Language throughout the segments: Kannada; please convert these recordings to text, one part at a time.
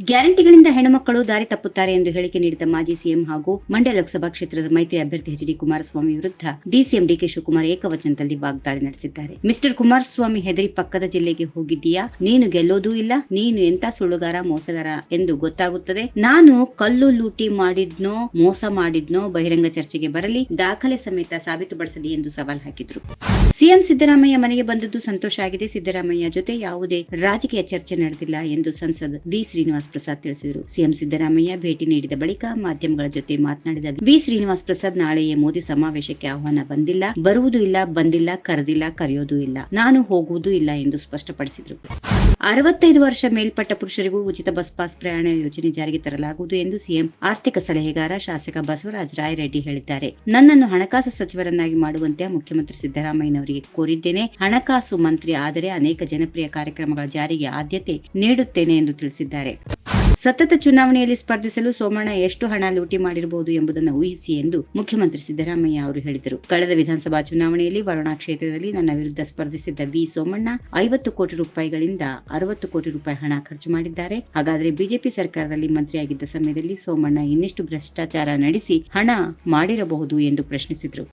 ಗ್ಯಾರಂಟಿಗಳಿಂದ ಹೆಣ್ಣುಮಕ್ಕಳು ದಾರಿ ತಪ್ಪುತ್ತಾರೆ ಎಂದು ಹೇಳಿಕೆ ನೀಡಿದ ಮಾಜಿ ಸಿಎಂ ಹಾಗೂ ಮಂಡ್ಯ ಲೋಕಸಭಾ ಕ್ಷೇತ್ರದ ಮೈತ್ರಿ ಅಭ್ಯರ್ಥಿ ಎಚ್ ಡಿ ಕುಮಾರಸ್ವಾಮಿ ವಿರುದ್ಧ ಡಿಸಿಎಂ ಡಿಕೆ ಶಿವಕುಮಾರ್ ಏಕವಚನದಲ್ಲಿ ವಾಗ್ದಾಳಿ ನಡೆಸಿದ್ದಾರೆ. ಮಿಸ್ಟರ್ ಕುಮಾರಸ್ವಾಮಿ ಹೆದರಿ ಪಕ್ಕದ ಜಿಲ್ಲೆಗೆ ಹೋಗಿದ್ದೀಯಾ? ನೀನು ಗೆಲ್ಲೋದೂ ಇಲ್ಲ, ನೀನು ಎಂತ ಸುಳ್ಳುಗಾರ, ಮೋಸಗಾರ ಎಂದು ಗೊತ್ತಾಗುತ್ತದೆ. ನಾನು ಕಲ್ಲು ಲೂಟಿ ಮಾಡಿದ್ನೋ, ಮೋಸ ಮಾಡಿದ್ನೋ, ಬಹಿರಂಗ ಚರ್ಚೆಗೆ ಬರಲಿ, ದಾಖಲೆ ಸಮೇತ ಸಾಬೀತುಪಡಿಸಲಿ ಎಂದು ಸವಾಲ್ ಹಾಕಿದ್ರು. ಸಿಎಂ ಸಿದ್ದರಾಮಯ್ಯ ಮನೆಗೆ ಬಂದದ್ದು ಸಂತೋಷ ಆಗಿದೆ. ಸಿದ್ದರಾಮಯ್ಯ ಜೊತೆ ಯಾವುದೇ ರಾಜಕೀಯ ಚರ್ಚೆ ನಡೆದಿಲ್ಲ ಎಂದು ಸಂಸದ್ ವಿ ಶ್ರೀನಿವಾಸ್ ಪ್ರಸಾದ್ ತಿಳಿಸಿದರು. ಸಿಎಂ ಸಿದ್ದರಾಮಯ್ಯ ಭೇಟಿ ನೀಡಿದ ಬಳಿಕ ಮಾಧ್ಯಮಗಳ ಜೊತೆ ಮಾತನಾಡಿದ ವಿ ಶ್ರೀನಿವಾಸ್ ಪ್ರಸಾದ್ ನಾಳೆಯೇ ಮೋದಿ ಸಮಾವೇಶಕ್ಕೆ ಆಹ್ವಾನ ಬಂದಿಲ್ಲ. ಬರುವುದೂ ಇಲ್ಲ, ಬಂದಿಲ್ಲ, ಕರೆದಿಲ್ಲ, ಕರೆಯೋದೂ ಇಲ್ಲ. ನಾನು ಹೋಗುವುದೂ ಇಲ್ಲ ಎಂದು ಸ್ಪಷ್ಟಪಡಿಸಿದರು. ಅರವತ್ತೈದು ವರ್ಷ ಮೇಲ್ಪಟ್ಟ ಪುರುಷರಿಗೂ ಉಚಿತ ಬಸ್ ಪಾಸ್ ಪ್ರಯಾಣ ಯೋಜನೆ ಜಾರಿಗೆ ತರಲಾಗುವುದು ಎಂದು ಸಿಎಂ ಆರ್ಥಿಕ ಸಲಹೆಗಾರ ಶಾಸಕ ಬಸವರಾಜ ರಾಯರೆಡ್ಡಿ ಹೇಳಿದ್ದಾರೆ. ನನ್ನನ್ನು ಹಣಕಾಸು ಸಚಿವರನ್ನಾಗಿ ಮಾಡುವಂತೆ ಮುಖ್ಯಮಂತ್ರಿ ಸಿದ್ದರಾಮಯ್ಯನವರಿಗೆ ಕೋರಿದ್ದೇನೆ. ಹಣಕಾಸು ಮಂತ್ರಿ ಆದರೆ ಅನೇಕ ಜನಪ್ರಿಯ ಕಾರ್ಯಕ್ರಮಗಳ ಜಾರಿಗೆ ಆದ್ಯತೆ ನೀಡುತ್ತೇನೆ ಎಂದು ತಿಳಿಸಿದ್ದಾರೆ. ಸತತ ಚುನಾವಣೆಯಲ್ಲಿ ಸ್ಪರ್ಧಿಸಲು ಸೋಮಣ್ಣ ಎಷ್ಟು ಹಣ ಲೂಟಿ ಮಾಡಿರಬಹುದು ಎಂಬುದನ್ನು ಊಹಿಸಿ ಎಂದು ಮುಖ್ಯಮಂತ್ರಿ ಸಿದ್ದರಾಮಯ್ಯ ಅವರು ಹೇಳಿದರು. ಕಳೆದ ವಿಧಾನಸಭಾ ಚುನಾವಣೆಯಲ್ಲಿ ವರುಣಾ ಕ್ಷೇತ್ರದಲ್ಲಿ ನನ್ನ ವಿರುದ್ಧ ಸ್ಪರ್ಧಿಸಿದ್ದ ವಿ ಸೋಮಣ್ಣ ಐವತ್ತು ಕೋಟಿ ರೂಪಾಯಿಗಳಿಂದ ಅರವತ್ತು ಕೋಟಿ ರೂಪಾಯಿ ಹಣ ಖರ್ಚು ಮಾಡಿದ್ದಾರೆ. ಹಾಗಾದರೆ ಬಿಜೆಪಿ ಸರ್ಕಾರದಲ್ಲಿ ಮಂತ್ರಿಯಾಗಿದ್ದ ಸಮಯದಲ್ಲಿ ಸೋಮಣ್ಣ ಇನ್ನಿಷ್ಟು ಭ್ರಷ್ಟಾಚಾರ ನಡೆಸಿ ಹಣ ಮಾಡಿರಬಹುದು ಎಂದು ಪ್ರಶ್ನಿಸಿದರು.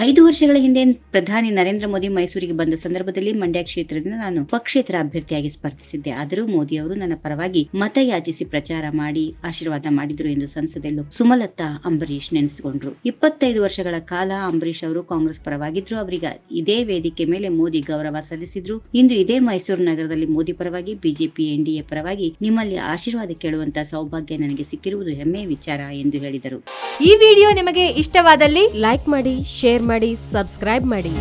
ಐದು ವರ್ಷಗಳ ಹಿಂದೆ ಪ್ರಧಾನಿ ನರೇಂದ್ರ ಮೋದಿ ಮೈಸೂರಿಗೆ ಬಂದ ಸಂದರ್ಭದಲ್ಲಿ ಮಂಡ್ಯ ಕ್ಷೇತ್ರದಿಂದ ನಾನು ಪಕ್ಷೇತರ ಅಭ್ಯರ್ಥಿಯಾಗಿ ಸ್ಪರ್ಧಿಸಿದ್ದೆ. ಆದರೂ ಮೋದಿ ಅವರು ನನ್ನ ಪರವಾಗಿ ಮತಯಾಚಿಸಿ ಪ್ರಚಾರ ಮಾಡಿ ಆಶೀರ್ವಾದ ಮಾಡಿದ್ರು ಎಂದು ಸಂಸದೆ ಸುಮಲತಾ ಅಂಬರೀಶ್ ನೆನೆಸಿಕೊಂಡ್ರು. ಇಪ್ಪತ್ತೈದು ವರ್ಷಗಳ ಕಾಲ ಅಂಬರೀಶ್ ಅವರು ಕಾಂಗ್ರೆಸ್ ಪರವಾಗಿದ್ರು. ಅವರಿಗೆ ಇದೇ ವೇದಿಕೆ ಮೇಲೆ ಮೋದಿ ಗೌರವ ಸಲ್ಲಿಸಿದ್ರು. ಇಂದು ಇದೇ ಮೈಸೂರು ನಗರದಲ್ಲಿ ಮೋದಿ ಪರವಾಗಿ, ಬಿಜೆಪಿ, ಎನ್ಡಿಎ ಪರವಾಗಿ ನಿಮ್ಮಲ್ಲಿ ಆಶೀರ್ವಾದ ಕೇಳುವಂತ ಸೌಭಾಗ್ಯ ನನಗೆ ಸಿಕ್ಕಿರುವುದು ಹೆಮ್ಮೆಯ ವಿಚಾರ ಎಂದು ಹೇಳಿದರು. ಈ ವಿಡಿಯೋ ನಿಮಗೆ ಇಷ್ಟವಾದಲ್ಲಿ ಲೈಕ್ ಮಾಡಿ, ಶೇರ್ ಮಾಡಿ ಸಬ್ಸ್ಕ್ರೈಬ್ ಮಾಡಿ.